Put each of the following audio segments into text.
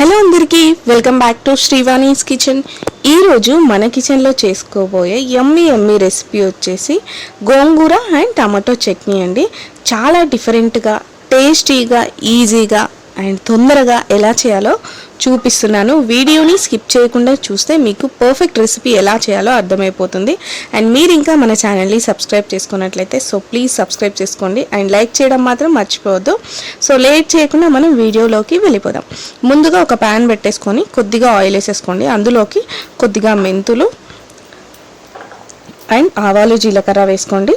Hello అందరికీ welcome back to Srivani's kitchen. ఈరోజు మన కిచెన్లో చేసుకోబోయే యమ్మీ యమ్మీ రెసిపీ వచ్చేసి గోంగూర అండ్ టమాటో చట్నీ అండి. చాలా డిఫరెంట్గా టేస్టీగా ఈజీగా అండ్ తొందరగా ఎలా చేయాలో చూపిస్తున్నాను. వీడియోని స్కిప్ చేయకుండా చూస్తే మీకు పర్ఫెక్ట్ రెసిపీ ఎలా చేయాలో అర్థమైపోతుంది. అండ్ మీరు ఇంకా మన ఛానల్ని సబ్స్క్రైబ్ చేసుకున్నట్లయితే సో ప్లీజ్ సబ్స్క్రైబ్ చేసుకోండి. అండ్ లైక్ చేయడం మాత్రం మర్చిపోవద్దు. సో లేట్ చేయకుండా మనం వీడియోలోకి వెళ్ళిపోదాం. ముందుగా ఒక ప్యాన్ పెట్టేసుకొని కొద్దిగా ఆయిల్ వేసేసుకోండి. అందులోకి కొద్దిగా మెంతులు అండ్ ఆవాలు జీలకర్ర వేసుకోండి.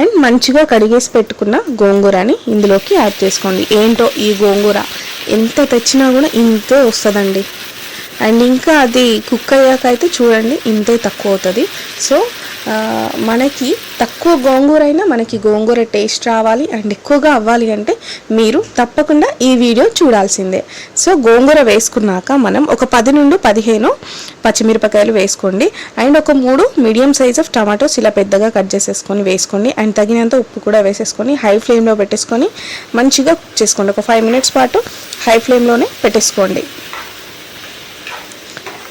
అండ్ మంచిగా కడిగేసి పెట్టుకున్న గోంగూరని ఇందులోకి యాడ్ చేసుకోండి. ఏంటో ఈ గోంగూర? ఎంత తెచ్చినా కూడా ఇంతే వస్తుందండి. అండ్ ఇంకా అది కుక్ అయ్యాక అయితే చూడండి ఇంతే తక్కువ అవుతుంది. సో మనకి తక్కువ గోంగూర అయినా మనకి గోంగూర టేస్ట్ రావాలి అండ్ ఎక్కువగా అవ్వాలి అంటే మీరు తప్పకుండా ఈ వీడియో చూడాల్సిందే. సో గోంగూర వేసుకున్నాక మనం ఒక పది నుండి పదిహేను పచ్చిమిరపకాయలు వేసుకోండి. అండ్ ఒక మూడు మీడియం సైజ్ ఆఫ్ టమాటోస్ ఇలా పెద్దగా కట్ చేసేసుకొని వేసుకోండి. అండ్ తగినంత ఉప్పు కూడా వేసేసుకొని హై ఫ్లేమ్లో పెట్టేసుకొని మంచిగా కుక్ చేసుకోండి ఒక ఫైవ్ మినిట్స్ పాటు హై ఫ్లేమ్లోనే పెట్టేసుకోండి.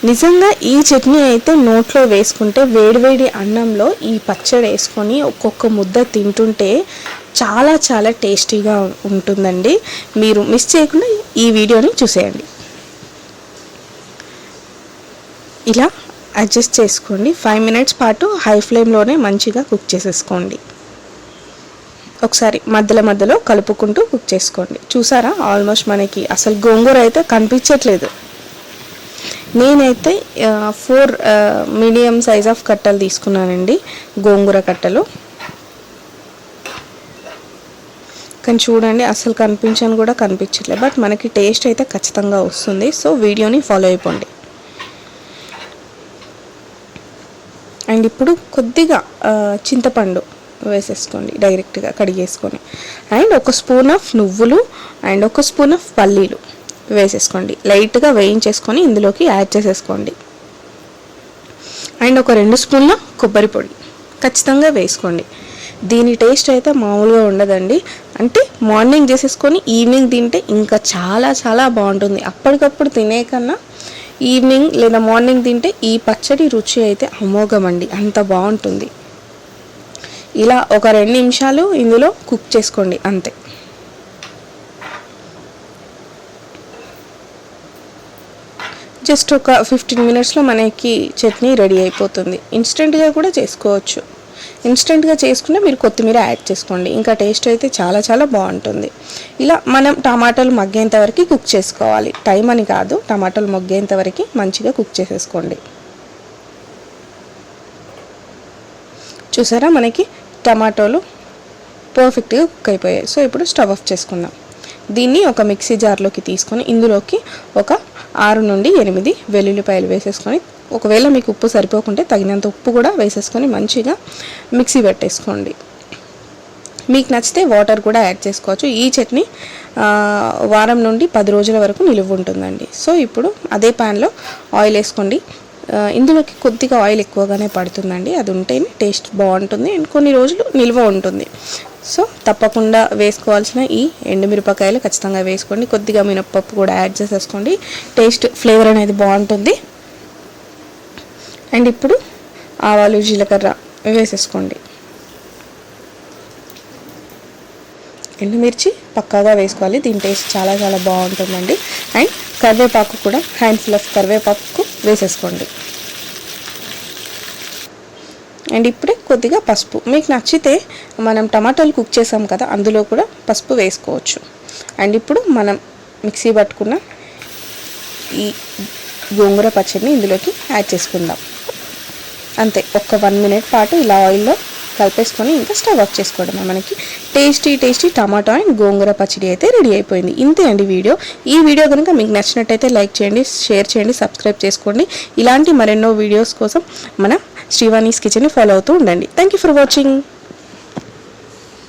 నిజంగా ఈ చట్నీ అయితే నోట్లో వేసుకుంటే వేడివేడి అన్నంలో ఈ పచ్చడి వేసుకొని ఒక్కొక్క ముద్ద తింటుంటే చాలా చాలా టేస్టీగా ఉంటుందండి. మీరు మిస్ చేయకుండా ఈ వీడియోని చూసేయండి. ఇలా అడ్జస్ట్ చేసుకోండి. ఫైవ్ మినిట్స్ పాటు హై ఫ్లేమ్లోనే మంచిగా కుక్ చేసేసుకోండి. ఒకసారి మధ్యలో మధ్యలో కలుపుకుంటూ కుక్ చేసుకోండి. చూసారా? ఆల్మోస్ట్ మనకి అసలు గోంగూర అయితే కనిపించట్లేదు. నేనైతే ఫోర్ మీడియం సైజ్ ఆఫ్ కట్టలు తీసుకున్నానండి. గోంగూర కట్టలు. కానీ చూడండి అసలు కనిపించని కూడా కనిపించట్లేదు బట్ మనకి టేస్ట్ అయితే ఖచ్చితంగా వస్తుంది. సో వీడియోని ఫాలో అయిపోండి. అండ్ ఇప్పుడు కొద్దిగా చింతపండు వేసేసుకోండి. డైరెక్ట్గా కడిగేసుకొని. అండ్ ఒక స్పూన్ ఆఫ్ నువ్వులు అండ్ ఒక స్పూన్ ఆఫ్ పల్లీలు. వేసేసుకోండి. లైట్గా వేయించేసుకొని ఇందులోకి యాడ్ చేసేసుకోండి. అండ్ ఒక రెండు స్పూన్ల కొబ్బరి పొడి ఖచ్చితంగా వేసుకోండి. దీని టేస్ట్ అయితే మామూలుగా ఉండదండి. అంటే మార్నింగ్ చేసేసుకొని ఈవినింగ్ తింటే ఇంకా చాలా చాలా బాగుంటుంది. అప్పటికప్పుడు తినే కన్నా ఈవినింగ్ లేదా మార్నింగ్ తింటే ఈ పచ్చడి రుచి అయితే అమోఘమండి అంత బాగుంటుంది. ఇలా ఒక రెండు నిమిషాలు ఇందులో కుక్ చేసుకోండి. అంతే. జస్ట్ ఒక ఫిఫ్టీన్ మినిట్స్లో మనకి చట్నీ రెడీ అయిపోతుంది. ఇన్స్టెంట్గా కూడా చేసుకోవచ్చు. ఇన్స్టెంట్గా చేసుకుంటే మీరు కొత్తిమీర యాడ్ చేసుకోండి. ఇంకా టేస్ట్ అయితే చాలా చాలా బాగుంటుంది. ఇలా మనం టమాటాలు మగ్గేంత వరకు కుక్ చేసుకోవాలి. టైం అని కాదు టమాటాలు మగ్గేంత వరకు మంచిగా కుక్ చేసేసుకోండి. చూసారా మనకి టమాటోలు పర్ఫెక్ట్గా కుక్ అయిపోయాయి. సో ఇప్పుడు స్టవ్ ఆఫ్ చేసుకుందాం. దీన్ని ఒక మిక్సీ జార్లోకి తీసుకొని ఇందులోకి ఒక ఆరు నుండి ఎనిమిది వెల్లుల్లిపాయలు వేసేసుకొని ఒకవేళ మీకు ఉప్పు సరిపోకుంటే తగినంత ఉప్పు కూడా వేసేసుకొని మంచిగా మిక్సీ పెట్టేసుకోండి. మీకు నచ్చితే వాటర్ కూడా యాడ్ చేసుకోవచ్చు. ఈ చట్నీ వారం నుండి పది రోజుల వరకు నిలువ ఉంటుందండి. సో ఇప్పుడు అదే ప్యాన్లో ఆయిల్ వేసుకోండి. ఇందులోకి కొద్దిగా ఆయిల్ ఎక్కువగానే పడుతుందండి. అది ఉంటేనే టేస్ట్ బాగుంటుంది. అండ్ కొన్ని రోజులు నిల్వ ఉంటుంది. సో తప్పకుండా వేసుకోవాల్సిన ఈ ఎండుమిరపకాయలు ఖచ్చితంగా వేసుకోండి. కొద్దిగా మినప్పప్పు కూడా యాడ్ చేసేసుకోండి. టేస్ట్ ఫ్లేవర్ అనేది బాగుంటుంది. అండ్ ఇప్పుడు ఆవాలు జీలకర్ర వేసేసుకోండి. ఎండుమిర్చి పక్కాగా వేసుకోవాలి. దీని టేస్ట్ చాలా చాలా బాగుంటుందండి. అండ్ కరివేపాకు కూడా హ్యాండ్ఫుల్ ఆఫ్ కరివేపాకు వేసేసుకోండి. అండ్ ఇప్పుడే కొద్దిగా పసుపు. మీకు నచ్చితే మనం టమాటాలు కుక్ చేసాం కదా అందులో కూడా పసుపు వేసుకోవచ్చు. అండ్ ఇప్పుడు మనం మిక్సీ పట్టుకున్న ఈ గోంగూర పచ్చడిని ఇందులోకి యాడ్ చేసుకుందాం. అంతే ఒక్క వన్ మినిట్ పాటు ఇలా ఆయిల్లో కలిపేసుకొని ఇంకా స్టవ్ ఆఫ్ చేసుకోవడం మనకి tasty tasty tomato and gongura పచ్చడి అయితే రెడీ అయిపోయింది. ఇంతే అండి వీడియో. ఈ వీడియో కనుక మీకు నచ్చినట్టయితే లైక్ చేయండి షేర్ చేయండి సబ్స్క్రైబ్ చేసుకోండి. ఇలాంటి మరెన్నో వీడియోస్ కోసం మన శ్రీవాణిస్ కిచెన్ని ఫాలో అవుతూ ఉండండి. Thank you for watching